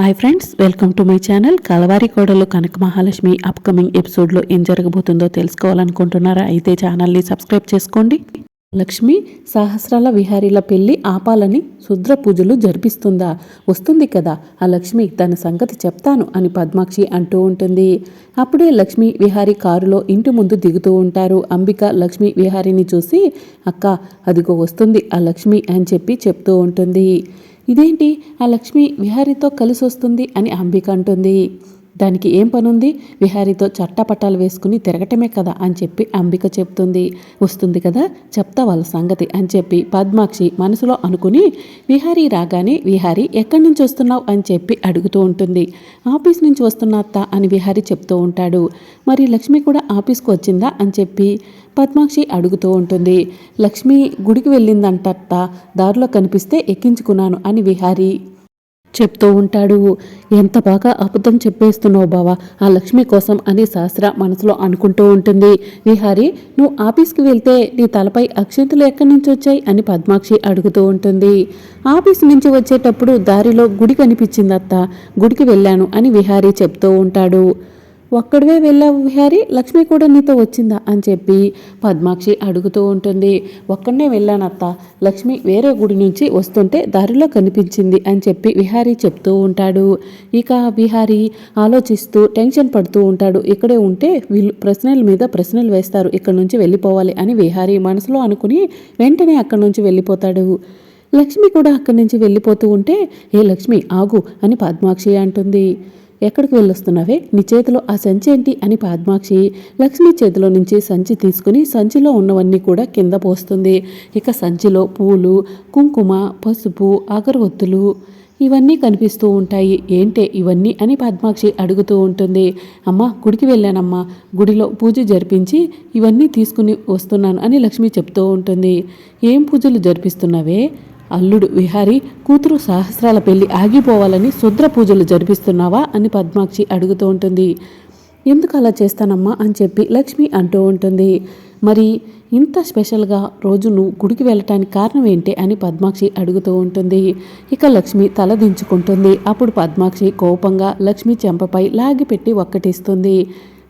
Hi friends welcome to my channel కలవారి కోడలు కనక Mahalakshmi upcoming ఎపిసోడ్లో ఏం జరగబోతుందో తెలుసుకోవాలనుకుంటున్నారా? అయితే ఛానల్ని సబ్స్క్రైబ్ చేసుకోండి. లక్ష్మి సహస్రాల విహారీల పెళ్ళి ఆపాలని శుద్ర పూజలు జరిపిస్తుందా? వస్తుంది కదా. ఆ లక్ష్మి తన సంగతి చెప్తాను అని పద్మాక్షి అంటూ ఉంటుంది. అప్పుడే లక్ష్మి విహారీ కారులో ఇంటి ముందు దిగుతూ ఉంటారు. అంబిక లక్ష్మి విహారీని చూసి అక్క అదిగో వస్తుంది. ఆ లక్ష్మి అని చెప్పి చెప్తూ ఉంటుంది. ఇదేంటి? ఆ లక్ష్మి విహారీతో కలిసి వస్తుంది అని అంబిక అంటుంది. దానికి ఏం పనుంది? విహారీతో చట్టపట్టాలు వేసుకుని తిరగటమే కదా అని చెప్పి అంబిక చెప్తుంది. వస్తుంది కదా చెప్తా వాళ్ళ సంగతి అని చెప్పి పద్మాక్షి మనసులో అనుకుని విహారీ రాగానే విహారీ ఎక్కడి నుంచి వస్తున్నావు అని చెప్పి అడుగుతూ ఉంటుంది. ఆఫీస్ నుంచి వస్తున్నా అత్త అని విహారీ చెప్తూ ఉంటాడు. మరి లక్ష్మి కూడా ఆఫీస్కి వచ్చిందా అని చెప్పి పద్మాక్షి అడుగుతూ ఉంటుంది. లక్ష్మి గుడికి వెళ్ళిందంటత్త దారిలో కనిపిస్తే ఎక్కించుకున్నాను అని విహారీ చెప్తూ ఉంటాడు. ఎంత బాగా అబద్ధం చెప్పేస్తున్నావు బావా ఆ లక్ష్మి కోసం అని శాస్త్ర మనసులో అనుకుంటూ ఉంటుంది. విహారి నువ్వు ఆఫీస్కి వెళ్తే నీ తలపై అక్షంతులు ఎక్కడి నుంచి వచ్చాయి? అని పద్మాక్షి అడుగుతూ ఉంటుంది. ఆఫీస్ నుంచి వచ్చేటప్పుడు దారిలో గుడి కనిపించిందత్త గుడికి వెళ్ళాను అని విహారీ చెప్తూ ఉంటాడు. ఒక్కడివే వెళ్ళావు విహారి? లక్ష్మి కూడా నీతో వచ్చిందా? అని చెప్పి పద్మాక్షి అడుగుతూ ఉంటుంది. ఒక్కడనే వెళ్ళానత్త. లక్ష్మి వేరే గుడి నుంచి వస్తుంటే దారిలో కనిపించింది అని చెప్పి విహారీ చెప్తూ ఉంటాడు. ఇక విహారీ ఆలోచిస్తూ టెన్షన్ పడుతూ ఉంటాడు. ఇక్కడే ఉంటే వీళ్ళు ప్రశ్నల మీద ప్రశ్నలు వేస్తారు. ఇక్కడ నుంచి వెళ్ళిపోవాలి అని విహారీ మనసులో అనుకుని వెంటనే అక్కడి నుంచి వెళ్ళిపోతాడు. లక్ష్మి కూడా అక్కడి నుంచి వెళ్ళిపోతూ ఉంటే ఏ లక్ష్మి ఆగు అని పద్మాక్షి అంటుంది. ఎక్కడికి వెళ్ళొస్తున్నావే? నీ చేతిలో ఆ సంచి ఏంటి? అని పద్మాక్షి లక్ష్మి చేతిలో నుంచి సంచి తీసుకుని సంచిలో ఉన్నవన్నీ కూడా కింద పోస్తుంది. ఇక సంచిలో పూలు కుంకుమ పసుపు అగరవత్తులు ఇవన్నీ కనిపిస్తూ ఉంటాయి. ఏంటే ఇవన్నీ అని పద్మాక్షి అడుగుతూ ఉంటుంది. అమ్మ గుడికి వెళ్ళానమ్మా. గుడిలో పూజ జరిపించి ఇవన్నీ తీసుకుని వస్తున్నాను అని లక్ష్మి చెప్తూ ఉంటుంది. ఏం పూజలు జరిపిస్తున్నావే? అల్లుడు విహారి కూతురు సహస్రాల పెళ్ళి ఆగిపోవాలని శుద్ర పూజలు జరిపిస్తున్నావా అని పద్మాక్షి అడుగుతూ ఉంటుంది. ఎందుకు అలా చేస్తానమ్మా అని చెప్పి లక్ష్మి అంటూ ఉంటుంది. మరి ఇంత స్పెషల్గా రోజు నువ్వు గుడికి వెళ్ళటానికి కారణం ఏంటి అని పద్మాక్షి అడుగుతూ ఉంటుంది. ఇక లక్ష్మి తల దించుకుంటుంది. అప్పుడు పద్మాక్షి కోపంగా లక్ష్మి చెంపపై లాగిపెట్టి ఒక్కటిస్తుంది.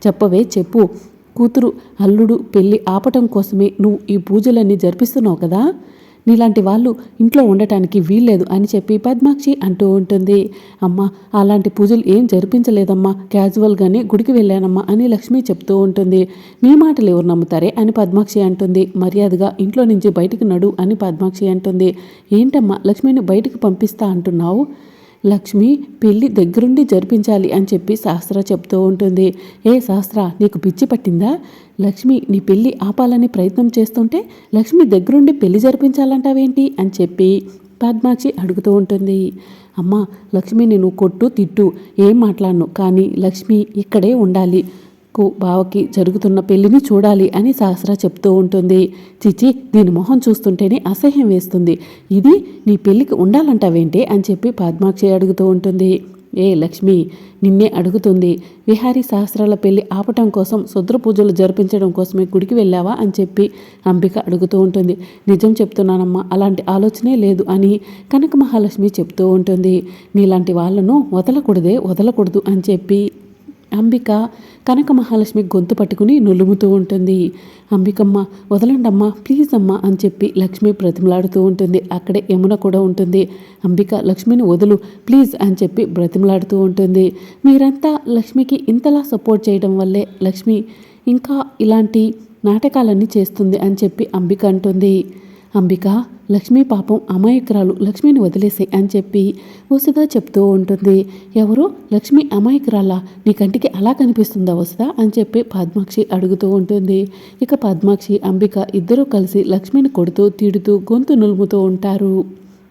చెప్పవే చెప్పు కూతురు అల్లుడు పెళ్ళి ఆపటం కోసమే నువ్వు ఈ పూజలన్నీ జరిపిస్తున్నావు కదా? నీలాంటి వాళ్ళు ఇంట్లో ఉండటానికి వీల్లేదు అని చెప్పి పద్మాక్షి అంటూ ఉంటుంది. అమ్మ అలాంటి పూజలు ఏం జరిపించలేదమ్మా. క్యాజువల్గానే గుడికి వెళ్ళానమ్మా అని లక్ష్మి చెప్తూ ఉంటుంది. మీ మాటలు ఎవరు నమ్ముతారే అని పద్మాక్షి అంటుంది. మర్యాదగా ఇంట్లో నుంచి బయటికి నడు అని పద్మాక్షి అంటుంది. ఏంటమ్మా లక్ష్మిని బయటికి పంపిస్తా అంటున్నావు? లక్ష్మి పెళ్ళి దగ్గరుండి జరిపించాలి అని చెప్పి శాస్త్ర చెప్తూ ఉంటుంది. ఏ శాస్త్ర నీకు పిచ్చి పట్టిందా? లక్ష్మి నీ పెళ్ళి ఆపాలని ప్రయత్నం చేస్తుంటే లక్ష్మి దగ్గరుండి పెళ్ళి జరిపించాలంటావేంటి? అని చెప్పి పద్మాక్షి అడుగుతూ ఉంటుంది. అమ్మ లక్ష్మి నేను కొట్టు తిట్టు ఏం మాట్లాడను కానీ లక్ష్మి ఇక్కడే ఉండాలి. కు బావకి జరుగుతున్న పెళ్ళిని చూడాలి అని సహస్ర చెప్తూ ఉంటుంది. చిచి దీని మొహం చూస్తుంటేనే అసహ్యం వేస్తుంది. ఇది నీ పెళ్ళికి ఉండాలంటావేంటి అని చెప్పి పద్మాక్షి అడుగుతూ ఉంటుంది. ఏ లక్ష్మి నిన్నే అడుగుతుంది విహారీ సహస్రాల పెళ్ళి ఆపటం కోసం శుద్ర పూజలు జరిపించడం కోసమే గుడికి వెళ్ళావా అని చెప్పి అంబిక అడుగుతూ ఉంటుంది. నిజం చెప్తున్నానమ్మా అలాంటి ఆలోచనే లేదు అని కనక మహాలక్ష్మి చెప్తూ ఉంటుంది. నీలాంటి వాళ్ళను వదలకూడదే వదలకూడదు అని చెప్పి అంబిక కనక మహాలక్ష్మి గొంతు పట్టుకుని నులుముతూ ఉంటుంది. అంబికమ్మ వదలండమ్మా ప్లీజ్ అమ్మా అని చెప్పి లక్ష్మి బ్రతిమలాడుతూ ఉంటుంది. అక్కడే యమున కూడా ఉంటుంది. అంబిక లక్ష్మిని వదులు ప్లీజ్ అని చెప్పి బ్రతిమలాడుతూ ఉంటుంది. మీరంతా లక్ష్మికి ఇంతలా సపోర్ట్ చేయడం వల్లే లక్ష్మి ఇంకా ఇలాంటి నాటకాలన్నీ చేస్తుంది అని చెప్పి అంబిక అంటుంది. అంబిక లక్ష్మీ పాపం అమాయకురాలు లక్ష్మిని వదిలేసే అని చెప్పి వసుదా చెప్తూ ఉంటుంది. ఎవరు? లక్ష్మి అమాయకురాలా? నీ కంటికి అలా కనిపిస్తుందా వసుదా అని చెప్పి పద్మాక్షి అడుగుతూ ఉంటుంది. ఇక పద్మాక్షి అంబిక ఇద్దరూ కలిసి లక్ష్మిని కొడుతూ తిడుతూ గొంతు నులుముతూ ఉంటారు.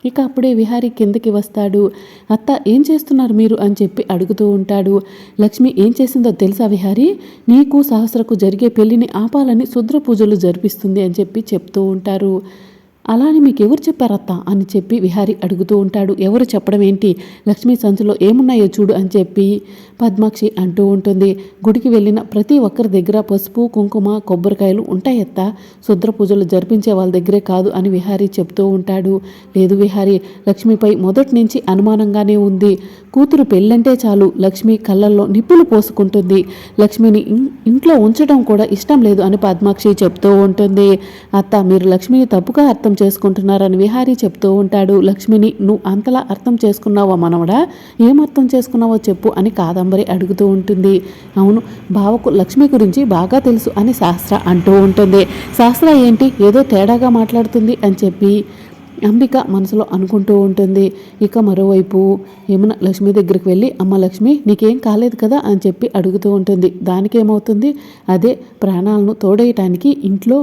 ఇక అప్పుడే విహారీ కిందకి వస్తాడు. అత్త ఏం చేస్తున్నారు మీరు? అని చెప్పి అడుగుతూ ఉంటాడు. లక్ష్మి ఏం చేసిందో తెలుసా విహారీ? నీకు సహస్రకు జరిగే పెళ్ళిని ఆపాలని శుద్ర పూజలు జరిపిస్తుంది అని చెప్పి చెప్తూ ఉంటారు. అలా అని మీకు ఎవరు చెప్పారత్తా? అని చెప్పి విహారి అడుగుతూ ఉంటాడు. ఎవరు చెప్పడం ఏంటి? లక్ష్మీ సంచులో ఏమున్నాయో చూడు అని చెప్పి పద్మాక్షి అంటూ ఉంటుంది. గుడికి వెళ్ళిన ప్రతి ఒక్కరి దగ్గర పసుపు కుంకుమ కొబ్బరికాయలు ఉంటాయత్తా. శుద్ర పూజలు జరిపించే వాళ్ళ దగ్గరే కాదు అని విహారి చెప్తూ ఉంటాడు. లేదు విహారి లక్ష్మిపై మొదటి నుంచి అనుమానంగానే ఉంది. కూతురు పెళ్ళంటే చాలు. లక్ష్మి కళ్ళల్లో నిప్పులు పోసుకుంటుంది. లక్ష్మిని ఇంట్లో ఉంచడం కూడా ఇష్టం లేదు అని పద్మాక్షి చెప్తూ ఉంటుంది. అత్త మీరు లక్ష్మిని తప్పుగా అర్థం అర్థం చేసుకుంటున్నారని విహారీ చెప్తూ ఉంటాడు. లక్ష్మిని నువ్వు అంతలా అర్థం చేసుకున్నావా మనవడా? ఏం అర్థం చేసుకున్నావో చెప్పు అని కాదంబరి అడుగుతూ ఉంటుంది. అవును బావకు లక్ష్మి గురించి బాగా తెలుసు అని శాస్త్ర అంటూ ఉంటుంది. శాస్త్ర ఏంటి? ఏదో తేడాగా మాట్లాడుతుంది అని చెప్పి అంబిక మనసులో అనుకుంటూ ఉంటుంది. ఇక మరోవైపు యమున లక్ష్మి దగ్గరికి వెళ్ళి అమ్మ లక్ష్మి నీకేం కాలేదు కదా అని చెప్పి అడుగుతూ ఉంటుంది. దానికేమవుతుంది? అదే ప్రాణాలను తోడేయటానికి ఇంట్లో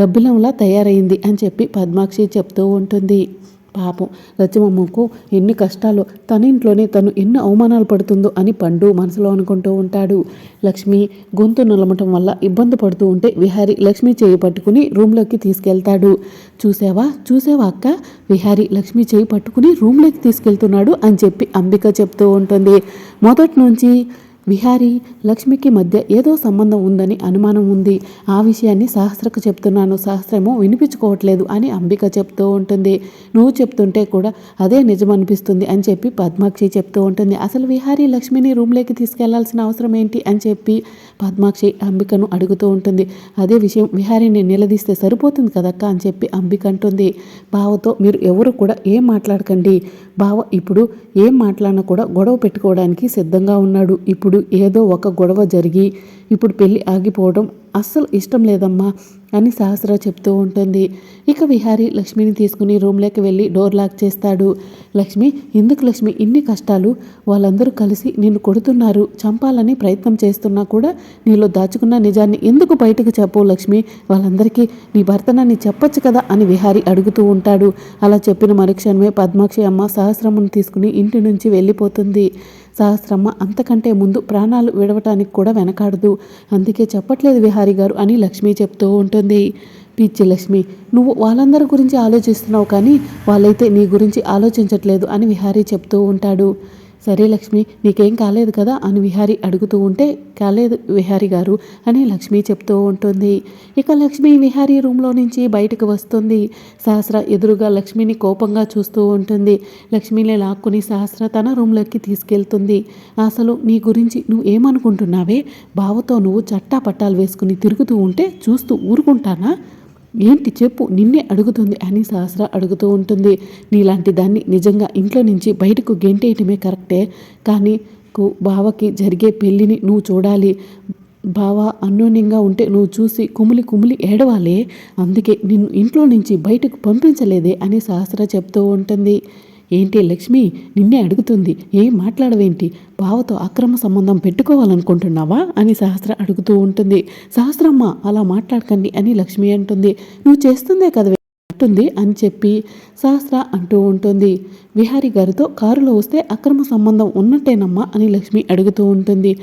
గబ్బిలంలా తయారైంది అని చెప్పి పద్మాక్షి చెప్తూ ఉంటుంది. పాపం లచ్చమ్మమ్మకు ఎన్ని కష్టాలు తన ఇంట్లోనే తను ఎన్ని అవమానాలు పడుతుందో అని పండు మనసులో అనుకుంటూ ఉంటాడు. లక్ష్మి గొంతు నలమటం వల్ల ఇబ్బంది పడుతూ ఉంటే విహారి లక్ష్మి చేయి పట్టుకుని రూమ్లోకి తీసుకెళ్తాడు. చూసావా? చూసావా అక్క? విహారి లక్ష్మి చేయి పట్టుకుని రూమ్లోకి తీసుకెళ్తున్నాడు అని చెప్పి అంబిక చెప్తూ ఉంటుంది. మొదటి నుంచి విహారీ లక్ష్మికి మధ్య ఏదో సంబంధం ఉందని అనుమానం ఉంది. ఆ విషయాన్ని సహస్రకు చెప్తున్నాను. సహస్రమో వినిపించుకోవట్లేదు అని అంబిక చెప్తూ ఉంటుంది. నువ్వు చెప్తుంటే కూడా అదే నిజం అనిపిస్తుంది అని చెప్పి పద్మాక్షి చెప్తూ ఉంటుంది. అసలు విహారీ లక్ష్మిని రూమ్లోకి తీసుకెళ్ళాల్సిన అవసరం ఏంటి అని చెప్పి పద్మాక్షి అంబికను అడుగుతూ ఉంటుంది. అదే విషయం విహారీని నిలదీస్తే సరిపోతుంది కదక్క అని చెప్పి అంబిక అంటుంది. బావతో మీరు ఎవరు కూడా ఏం మాట్లాడకండి. బావ ఇప్పుడు ఏం మాట్లాడినా కూడా గొడవ పెట్టుకోవడానికి సిద్ధంగా ఉన్నాడు. ఇప్పుడు ఏదో ఒక గొడవ జరిగి ఇప్పుడు పెళ్ళి ఆగిపోవడం అస్సలు ఇష్టం లేదమ్మా అని సహస్ర చెప్తూ ఉంటుంది. ఇక విహారీ లక్ష్మిని తీసుకుని రూమ్లోకి వెళ్ళి డోర్ లాక్ చేస్తాడు. లక్ష్మి ఎందుకు లక్ష్మి ఇన్ని కష్టాలు? వాళ్ళందరూ కలిసి నిన్ను కొడుతున్నారు. చంపాలని ప్రయత్నం చేస్తున్నా కూడా నీలో దాచుకున్న నిజాన్ని ఎందుకు బయటకు చెప్పవు లక్ష్మి? వాళ్ళందరికీ నీ భర్తనని చెప్పొచ్చు కదా? అని విహారి అడుగుతూ ఉంటాడు. అలా చెప్పిన మరుక్షణమే పద్మాక్షి అమ్మ సహస్రమును తీసుకుని ఇంటి నుంచి వెళ్ళిపోతుంది. సహస్రమ్మ అంతకంటే ముందు ప్రాణాలు విడవటానికి కూడా వెనకాడదు. అందుకే చెప్పట్లేదు విహారి గారు అని లక్ష్మి చెప్తూ ఉంటుంది. పిచ్చి లక్ష్మి నువ్వు వాళ్ళందరి గురించి ఆలోచిస్తున్నావు కానీ వాళ్ళైతే నీ గురించి ఆలోచించట్లేదు అని విహారీ చెప్తూ ఉంటాడు. సరే లక్ష్మి నీకేం కాలేదు కదా అని విహారి అడుగుతూ ఉంటే కాలేదు విహారి గారు అని లక్ష్మి చెప్తూ ఉంటుంది. ఇక లక్ష్మి విహారీ రూమ్లో నుంచి బయటకు వస్తుంది. సహస్ర ఎదురుగా లక్ష్మిని కోపంగా చూస్తూ ఉంటుంది. లక్ష్మిని లాక్కుని సహస్ర తన రూమ్లోకి తీసుకెళ్తుంది. అసలు నీ గురించి నువ్వు ఏమనుకుంటున్నావే? బావతో నువ్వు చట్టా పట్టాలు వేసుకుని తిరుగుతూ ఉంటే చూస్తూ ఊరుకుంటానా? ఏంటి చెప్పు? నిన్నే అడుగుతుంది అని సహస్ర అడుగుతూ ఉంటుంది. నీలాంటి దాన్ని నిజంగా ఇంట్లో నుంచి బయటకు గెంటేయటమే కరెక్టే. కానీ కు- బావకి జరిగే పెళ్ళిని నువ్వు చూడాలి. బావ అన్యోన్యంగా ఉంటే నువ్వు చూసి కుమిలి కుమిలి ఏడవాలే. అందుకే నిన్ను ఇంట్లో నుంచి బయటకు పంపించలేదే అని సహస్ర చెప్తూ ఉంటుంది. ఏంటి లక్ష్మి? నిన్నే అడుగుతుంది. ఏం మాట్లాడవేంటి? బావతో అక్రమ సంబంధం పెట్టుకోవాలనుకుంటున్నావా? అని సహస్ర అడుగుతూ ఉంటుంది. సహస్రమ్మ అలా మాట్లాడకండి అని లక్ష్మి అంటుంది. నువ్వు చేస్తుందే కదా ఉంటుంది అని చెప్పి సహస్ర అంటూ ఉంటుంది. విహారి గారితో కారులో వస్తే అక్రమ సంబంధం ఉన్నట్టేనమ్మా అని లక్ష్మి అడుగుతూ ఉంటుంది.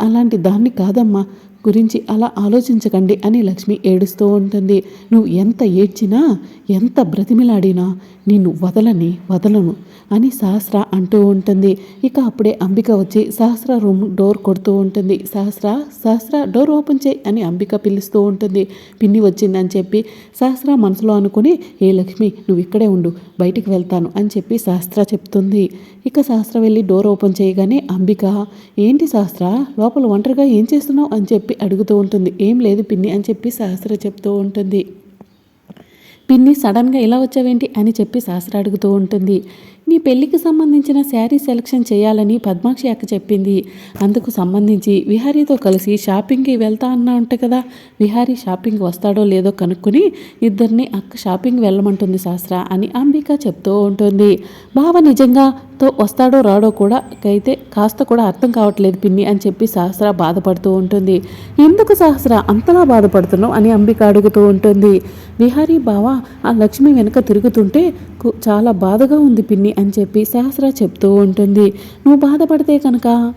అలాంటి దాన్ని కాదమ్మా. గురించి అలా ఆలోచించకండి అని లక్ష్మి ఏడుస్తూ ఉంటుంది. నువ్వు ఎంత ఏడ్చినా ఎంత బ్రతిమిలాడినా నిన్ను వదలని వదలను. అని సహస్ర అంటూ ఉంటుంది. ఇక అప్పుడే అంబిక వచ్చి సహస్ర రూమ్ డోర్ కొడుతూ ఉంటుంది. సహస్ర సహస్ర డోర్ ఓపెన్ చేయి అని అంబిక పిలుస్తూ ఉంటుంది. పిన్ని వచ్చిందని చెప్పి సహస్ర మనసులో అనుకుని ఏ లక్ష్మి నువ్వు ఇక్కడే ఉండు బయటికి వెళ్తాను అని చెప్పి సహస్ర చెప్తుంది. ఇక సహస్ర వెళ్ళి డోర్ ఓపెన్ చేయగానే అంబిక ఏంటి సహస్ర లోపల ఒంటరిగా ఏం చేస్తున్నావు? అని చెప్పి అడుగుతూ ఉంటుంది. ఏం లేదు పిన్ని అని చెప్పి సహస్ర చెప్తూ ఉంటుంది. పిన్ని సడన్గా ఇలా వచ్చావేంటి? అని చెప్పి సహస్ర అడుగుతూ ఉంటుంది. నీ పెళ్ళికి సంబంధించిన శారీ సెలెక్షన్ చేయాలని పద్మాక్షి అక్క చెప్పింది. అందుకు సంబంధించి విహారీతో కలిసి షాపింగ్కి వెళ్తా అన్నా ఉంటే కదా విహారీ షాపింగ్ వస్తాడో లేదో కనుక్కొని ఇద్దరిని అక్క షాపింగ్ వెళ్ళమంటుంది శాస్త్ర అని అంబిక చెప్తూ ఉంటుంది. బావ నిజంగా తో వస్తాడో రాడో కూడా అయితే కాస్త కూడా అర్థం కావట్లేదు పిన్ని అని చెప్పి సహస్ర బాధపడుతూ ఉంటుంది. ఎందుకు సహస్ర? అంతలా బాధపడుతున్నావు అని అంబిక అడుగుతూ ఉంటుంది. విహారీ బావ ఆ లక్ష్మి వెనుక తిరుగుతుంటే కు- చాలా బాధగా ఉంది పిన్ని అని చెప్పి సహస్ర చెప్తూ ఉంటుంది. నువ్వు బాధపడితే కనుక?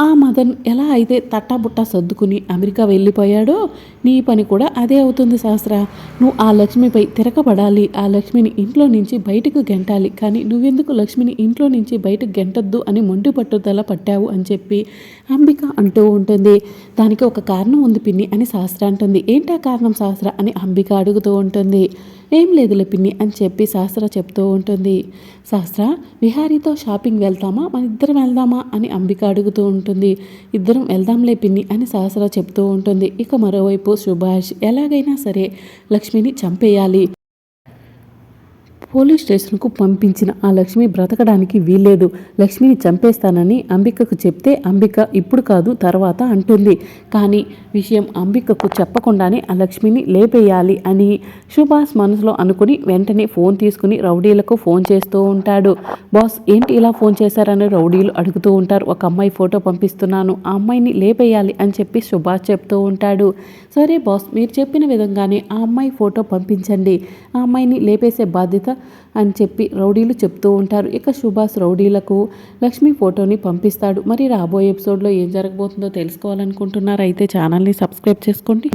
ఆ మదన్ ఎలా అయితే తట్టాబుట్టా సర్దుకుని అమెరికా వెళ్ళిపోయాడో నీ పని కూడా అదే అవుతుంది శాస్త్ర. నువ్వు ఆ లక్ష్మిపై తిరగబడాలి. ఆ లక్ష్మిని ఇంట్లో నుంచి బయటకు గెంటాలి. కానీ నువ్వెందుకు లక్ష్మిని ఇంట్లో నుంచి బయటకు గెంటద్దు అని మొండి పట్టుదల పట్టావు అని చెప్పి అంబిక అంటూ ఉంటుంది. దానికి ఒక కారణం ఉంది పిన్ని అని శాస్త్ర అంటుంది. ఏంటా కారణం శాస్త్ర అని అంబిక అడుగుతూ ఉంటుంది. ఏం లేదులే పిన్ని అని చెప్పి శాస్త్ర చెప్తూ ఉంటుంది. శాస్త్ర విహారీతో షాపింగ్ వెళ్తామా? మన ఇద్దరం వెళ్దామా? అని అంబిక అడుగుతూ ఉంటుంది. ఇద్దరం వెళ్దాంలే పిన్ని అని సహస్ర చెప్తూ ఉంటుంది. ఇక మరోవైపు సుభాష్ ఎలాగైనా సరే లక్ష్మిని చంపేయాలి. పోలీస్ స్టేషన్కు పంపించిన ఆ లక్ష్మి బ్రతకడానికి వీల్లేదు. లక్ష్మిని చంపేస్తానని అంబికకు చెప్తే అంబిక ఇప్పుడు కాదు తర్వాత అంటుంది. కానీ విషయం అంబికకు చెప్పకుండానే ఆ లక్ష్మిని లేపేయాలి అని సుభాష్ మనసులో అనుకుని వెంటనే ఫోన్ తీసుకుని రౌడీలకు ఫోన్ చేస్తూ ఉంటాడు. బాస్ ఏంటి ఇలా ఫోన్ చేశారని రౌడీలు అడుగుతూ ఉంటారు. ఒక అమ్మాయి ఫోటో పంపిస్తున్నాను. ఆ అమ్మాయిని లేపేయాలి అని చెప్పి సుభాష్ చెప్తూ ఉంటాడు. సరే బాస్ మీరు చెప్పిన విధంగానే ఆ అమ్మాయి ఫోటో పంపించండి. ఆ అమ్మాయిని లేపేసే బాధ్యత అని చెప్పి రౌడీలు చెప్తూ ఉంటారు. ఇక సుభాష్ రౌడీలకు లక్ష్మి ఫోటోని పంపిస్తాడు. మరి రాబోయే ఎపిసోడ్లో ఏం జరగబోతుందో తెలుసుకోవాలనుకుంటున్నారు అయితే ఛానల్ని సబ్స్క్రైబ్ చేసుకోండి.